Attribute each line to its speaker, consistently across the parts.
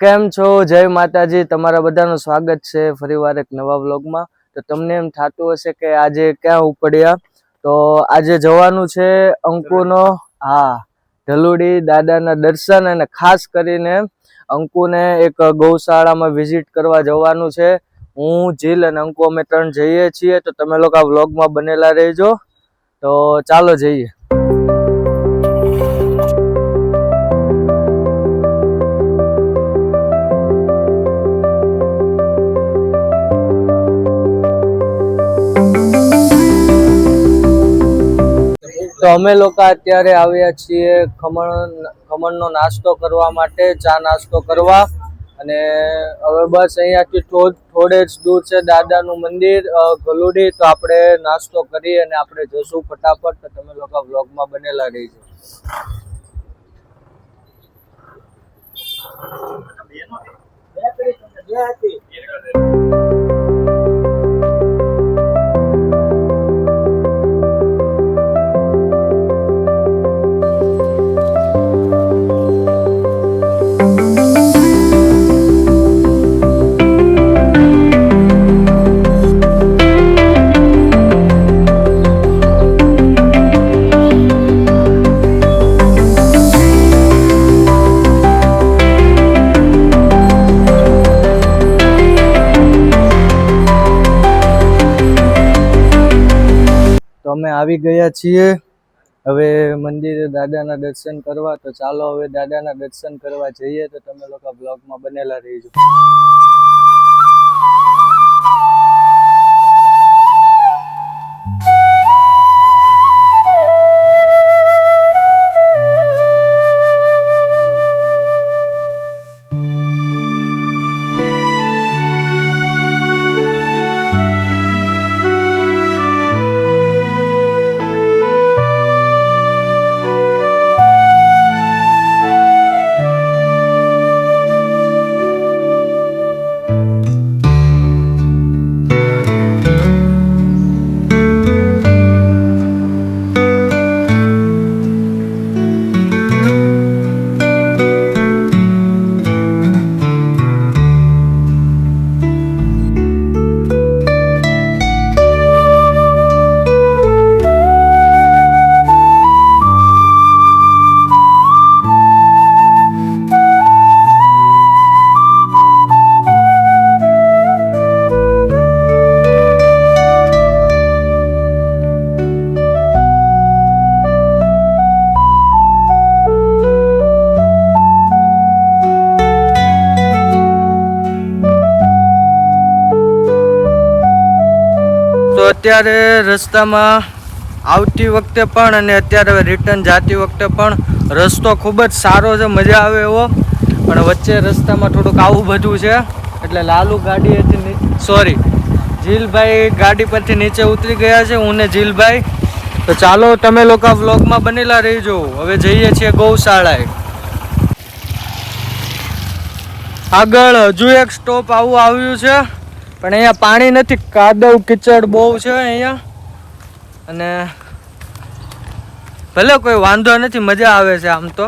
Speaker 1: કેમ છો? જય માતાજી. તમારા બધાનું સ્વાગત છે ફરીવાર એક નવા વ્લોગમાં. તો તમને એમ થતું હશે કે આજે ક્યાં ઉપડ્યા? તો આજે જવાનું છે અંકુનો, હા, ઢલુડી દાદાના દર્શન અને ખાસ કરીને અંકુને એક ગૌશાળામાં વિઝિટ કરવા જવાનું છે. હું, જીલ અને અંકુ અમે ત્રણ જઈએ છીએ. તો તમે લોકો આ વ્લોગમાં બનેલા રહેજો. તો ચાલો જઈએ. તો અમે લોકો અત્યારે આવ્યા છીએ ખમણ, ખમણનો નાસ્તો કરવા માટે, ચા નાસ્તો કરવા. અને હવે બસ અહીંયાથી થોડ જ દૂર છે દાદાનું મંદિર ગલુડી. તો આપણે નાસ્તો કરી અને આપણે જશું ફટાફટ. તો તમે લોકો વ્લોગમાં બનેલા રહીજો. તો અમે આવી ગયા છીએ. હવે મંદિરે દાદાના દર્શન કરવા, તો ચાલો હવે દાદાના દર્શન કરવા જઈએ, તો તમે લોકો બ્લોગમાં બનેલા રહીજો. અત્યારે રસ્તામાં આવતી વખતે પણ અને અત્યારે રિટર્ન જતી વખતે પણ રસ્તો ખૂબ જ સારો છે, મજા આવે એવો. પણ વચ્ચે રસ્તામાં થોડુંક આવું બધું છે, એટલે લાલુ ગાડી હતી સોરી જીલભાઈ ગાડી પરથી નીચે ઉતરી ગયા છે, હું ને જીલભાઈ. તો ચાલો, તમે લોકો વ્લોગમાં બનેલા રહીજો. હવે જઈએ છીએ ગૌશાળાએ. આગળ હજુ એક સ્ટોપ આવું આવ્યું છે. પણ અહીંયા પાણી નથી, કાદવ કિચડ બહુ છે અહીંયા. અને ભલે કોઈ વાંધો નથી, મજા આવે છે આમ તો.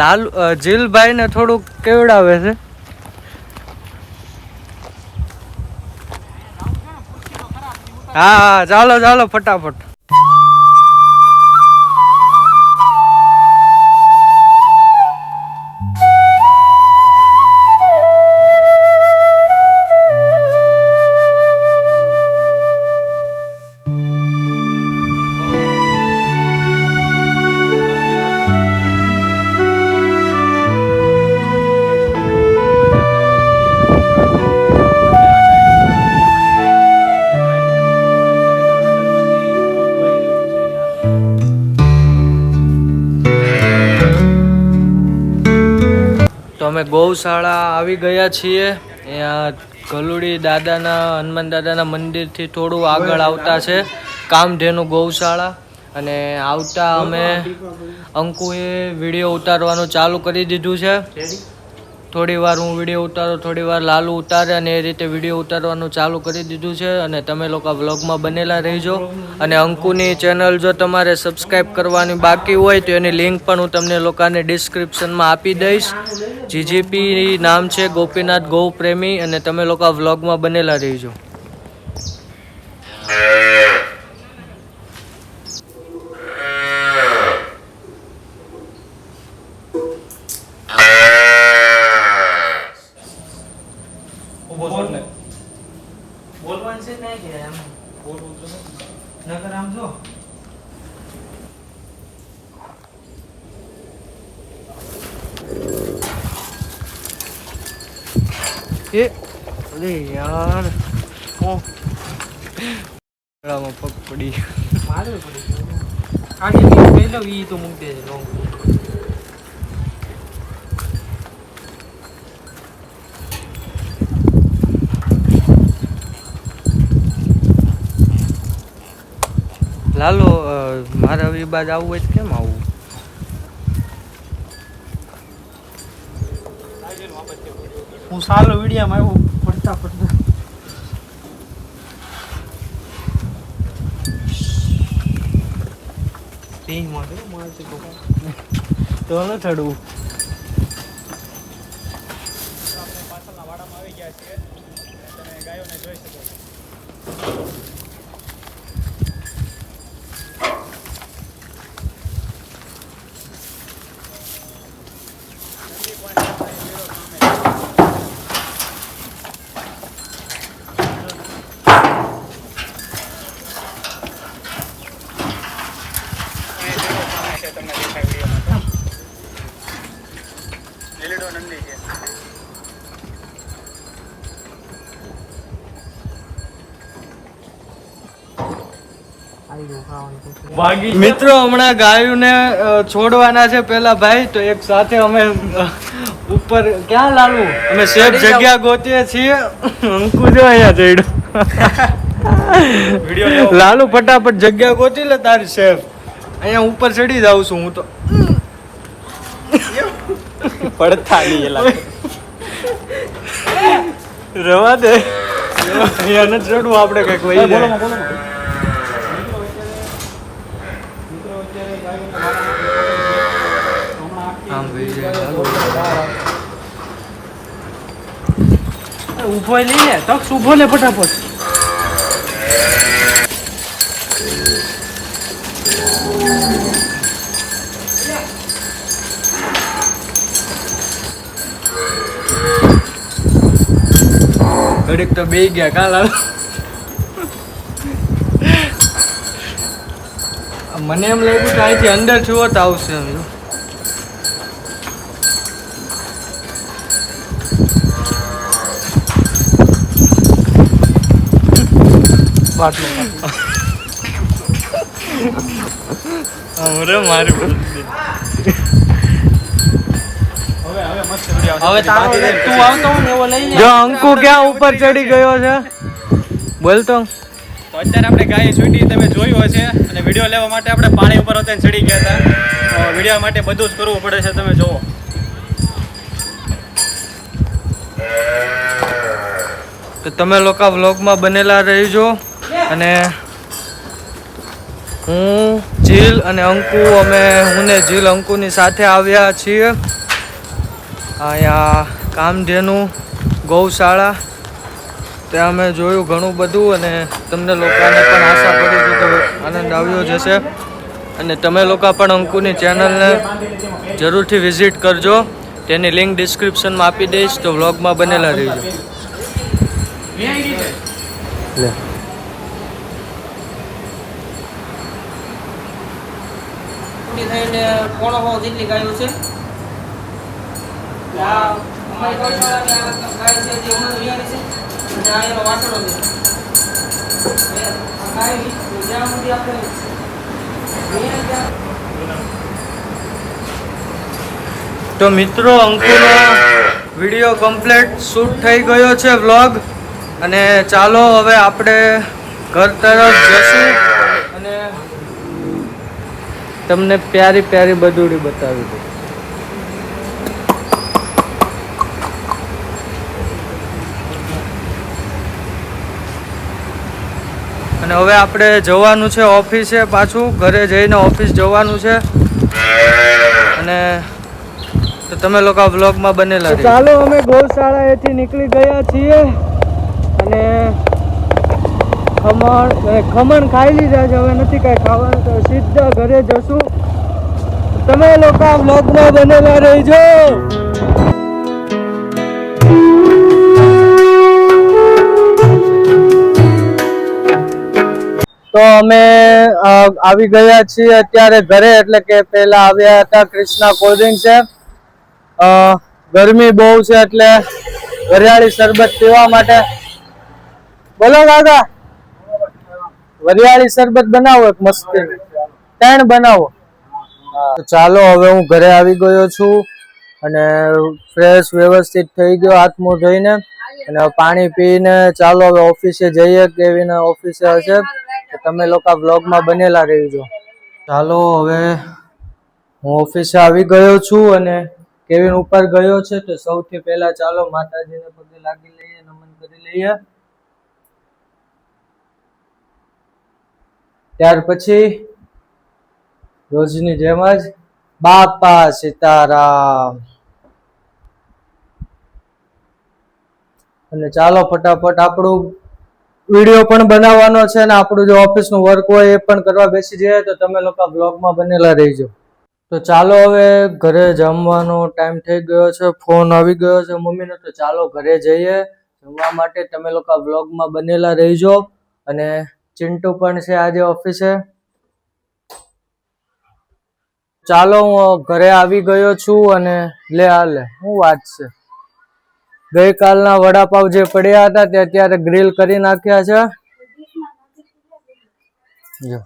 Speaker 1: લાલ જીલભાઈને થોડુંક કેવડાવે છે. હા, ચાલો ચાલો, ફટાફટ. અમે ગૌશાળા આવી ગયા છીએ. અહીંયા ગલુડી દાદાના, હનુમાન દાદાના મંદિરથી થોડું આગળ આવતા છે. કામધેનુ ગૌશાળા. અને આવતા અમે અંકુએ વીડિયો ઉતારવાનું ચાલુ કરી દીધું છે. થોડી વાર હું વીડિયો ઉતારો થોડી વાર લાલુ ઉતારે અને એ રીતે વીડિયો ઉતારવાનું ચાલુ કરી દીધું છે અને તમે લોકો વ્લોગમાં બનેલા રહેજો. અને અંકુની ચેનલ જો તમારે સબસ્ક્રાઈબ કરવાની બાકી હોય તો એની લિંક પણ હું તમને લોકોને ડિસ્ક્રિપ્શનમાં આપી દઈશ. જીજીપી નામ છે ગોપીનાથ ગૌ પ્રેમી અને તમે લોકો વ્લોગમાં બનેલા રહેજો બોલવાનું છે નહીં કે આમ નકર આમ જો એ અરે યાર ઓ ગળામાં પગ પડી
Speaker 2: મારે પડી લઉં, ઈ તો મૂકી દેજે, લોંગ.
Speaker 1: લાલો મારે હવે બાદ આવવું હોય તો કેમ આવવું?
Speaker 2: હું સારો વિડીયામાં આવ્યો પડતા પડતા કેવું મારશે તો.
Speaker 1: તો ન ચડવું
Speaker 2: આવી ગયું
Speaker 1: મિત્રો હમણાં ગાયોને છોડવાના છે પેલા ભાઈ તો એક સાથે અમે ઉપર ક્યાં લાલુ? અમે સેફ જગ્યા ગોતીએ છીએ. અંકુ જો અહીંયા ચડ્યો લાલુ ફટાફટ જગ્યા ગોતી લે તારી સેફ. અહીંયા ઉપર ચડી જાઉં છું હું તો.
Speaker 2: પડતા નહીં
Speaker 1: રવા દે. અહીંયા નથી ચડવું આપણે કંઈક વહી જાય આમ વહી જાય લાલુ.
Speaker 2: ઊભો લઈ લે. તક્ષ ઊભો લે ફટાફટ.
Speaker 1: ઘડીક તો બે ગયા કાલ મને એમ લાગ્યું કે અહીંથી અંદર છુઓ તો આવશે એમ
Speaker 2: બાટલો
Speaker 1: મારી જો અંકુ ક્યાં ઉપર ચડી ગયો છે? બોલતો
Speaker 3: તો. અત્યારે આપણે ગાય છૂટી તમે જોયું હશે. અને વીડિયો લેવા માટે આપણે પાણી ઉપર હતા ચડી ગયા હતા. વીડિયો માટે બધું જ કરવું પડે છે તમે જુઓ
Speaker 1: તો તમે લોકો વ્લોગમાં બનેલા રહીજો. અને હું જીલ અને અંકુ અમે હું ને જીલ અંકુની સાથે આવ્યા છીએ. અહીંયા કામધેનુ ગૌશાળા. ત્યાં અમે જોયું ઘણું બધું અને તમને લોકોને પણ આશા કરી છું કે આનંદ આવ્યો જશે અને તમે લોકો પણ અંકુની ચેનલને જરૂરથી વિઝિટ કરજો. તેની લિંક ડિસ્ક્રિપ્શનમાં આપી દઈશ તો વ્લોગમાં બનેલા રહીજો.
Speaker 2: મોટી થઈને પોણો હો જેટલી ગાયો છે.
Speaker 1: તો મિત્રો અંકુનો વીડિયો કમ્પ્લીટ શૂટ થઈ ગયો છે વ્લોગ અને ચાલો, હવે આપણે ઘર તરફ જશું. તમને પ્યારી પ્યારી બધુડી બતાવી દઉં. અને હવે આપણે જવાનું છે ઓફિસે પાછું ઘરે જઈને ઓફિસ જવાનું છે. અને તો તમે લોકો વ્લોગમાં બનેલા ચાલો અમે ગૌશાળાએથી નીકળી ગયા છીએ. અને ખમણ ખમણ ખાઈ લીધા છે, હવે નથી કાંઈ ખાવાનું, તો સીધા ઘરે જશું. તમે લોકો આ વ્લોગમાં બનેલા રહેજો. તો અમે આવી ગયા છીએ અત્યારે ઘરે, એટલે કે પહેલા આવ્યા હતા કૃષ્ણા કોલ્ડ્રિંક છે. ગરમી બહુ છે, એટલે ઘરિયાળી શરબત પીવા માટે. બોલો કાકા વરિયાળી શરબત બનાવો એક મસ્તી ત્રણ બનાવો. ચાલો, હવે હું ઘરે આવી ગયો છું અને ફ્રેશ વ્યવસ્થિત થઈ ગયો હાથ મોં ધોઈને. અને પાણી પીને ચાલો, હવે ઓફિસે જઈએ કેવીને ઓફિસે હશે. તમે લોકો બ્લોગમાં બનેલા રહીજો. ચાલો, હવે હું ઓફિસે આવી ગયો છું અને કેવિન ઉપર ગયો છે. તો સૌથી પહેલા ચાલો માતાજીને પગે લાગી લઈએ, નમન કરી લઈએ. ત્યાર પછી રોજની જેમ જ બાપા સીતારામ. અને ચાલો ફટાફટ આપણું વીડિયો પણ બનાવવાનો છે અને આપણું જે ઓફિસનું વર્ક હોય એ પણ કરવા બેસી જઈએ તો તમે લોકો બ્લોગમાં બનેલા રહીજો. તો ચાલો હવે ઘરે જમવાનો ટાઈમ થઈ ગયો છે ફોન આવી ગયો છે મમ્મીનો, તો ચાલો ઘરે જઈએ. જમવા માટે તમે લોકો બ્લોગમાં બનેલા રહીજો અને ચિંટુ પણ છે, આજે ઓફિસે ચાલો, હું ઘરે આવી ગયો છું અને લે હાલે હું વાત છે. ગઈકાલના વડાપાવ જે પડ્યા હતા, તે અત્યારે ગ્રીલ કરી નાખ્યા છે. જો.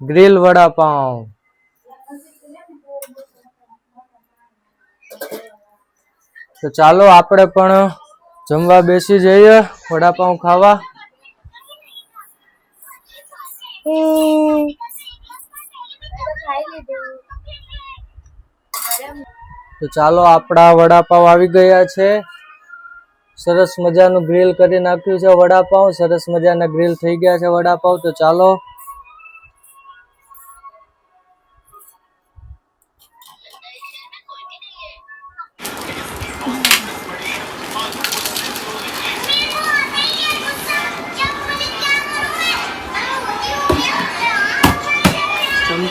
Speaker 1: ગ્રીલ વડાપાવ. તો ચાલો, આપણે પણ જમવા બેસી જઈએ, વડાપાઉં ખાવા. તો ચાલો, આપણા વડાપાવ આવી ગયા છે. સરસ મજાનું ગ્રીલ કરી નાખ્યું છે વડાપાઉં. સરસ મજાના ગ્રીલ થઈ ગયા છે વડાપાઉં. તો ચાલો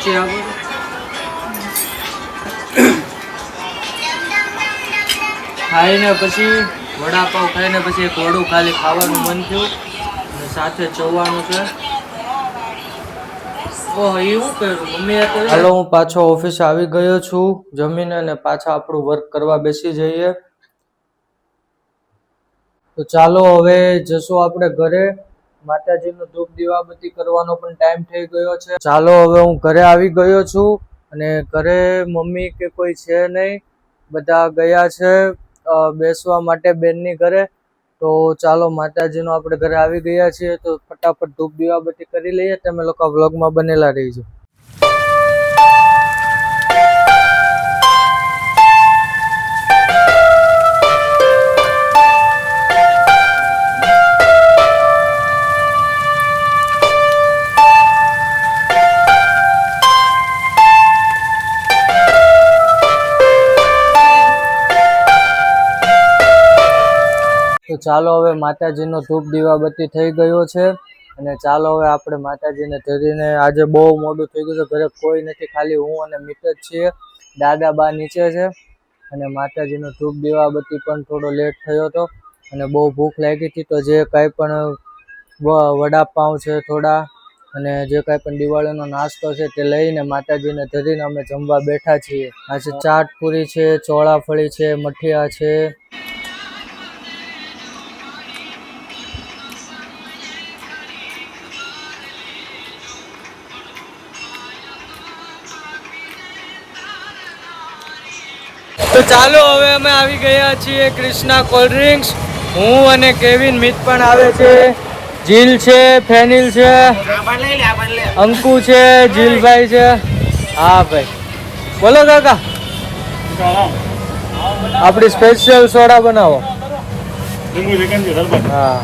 Speaker 1: ચમચી આપો ખાઈને પછી વડાપાવ ખાઈને પછી એક વડું ખાલી ખાવાનું મન થયું. અને સાથે ચવવાનું છે. હાલો હું પાછો ઓફિસે આવી ગયો છું. જમીને અને પાછા આપણું વર્ક કરવા બેસી જઈએ. તો ચાલો હવે જશું આપણે ઘરે. માતાજીનું ધૂપ દીવાબત્તી કરવાનો પણ ટાઈમ થઈ ગયો છે. ચાલો હવે હું ઘરે આવી ગયો છું અને ઘરે મમ્મી કે કોઈ છે નહીં, બધા ગયા છે બેસવા માટે બેનની ઘરે. તો ચાલો માતાજીનો આપણે ઘરે આવી ગયા છીએ તો ફટાફટ ધૂપ દીવાબત્તી કરી લઈએ. તમે લોકો વ્લોગમાં બનેલા રહીજો. ચાલો હવે માતાજીનો ધૂપ દીવાબત્તી થઈ ગયો છે અને ચાલો હવે આપણે માતાજીને ધરીને આજે બહુ મોડું થઈ ગયું છે. ઘરે કોઈ નથી, ખાલી હું અને મિત જ છીએ. દાદા બા નીચે છે અને માતાજીનો ધૂપ દીવાબત્તી પણ થોડો લેટ થયો હતો અને બહુ ભૂખ લાગી હતી. તો જે કાંઈ પણ વડાપાઉં છે થોડા અને જે કાંઈ પણ દિવાળીનો નાસ્તો છે તે લઈને માતાજીને ધરીને અમે જમવા બેઠા છીએ. આજે ચાટ પૂરી છે, ચોળાફળી છે, મઠિયા છે તો ચાલો હવે અમે આવી ગયા છીએ ક્રિષ્ના કોલ્ડ ડ્રિંક્સ. હું અને કેવિન મિત પણ આવે છે. જીલ છે ફેનિલ છે અંકુ છે જીલભાઈ છે. હા ભાઈ. બોલો કાકા. આપણી સ્પેશિયલ સોડા બનાવો. હા.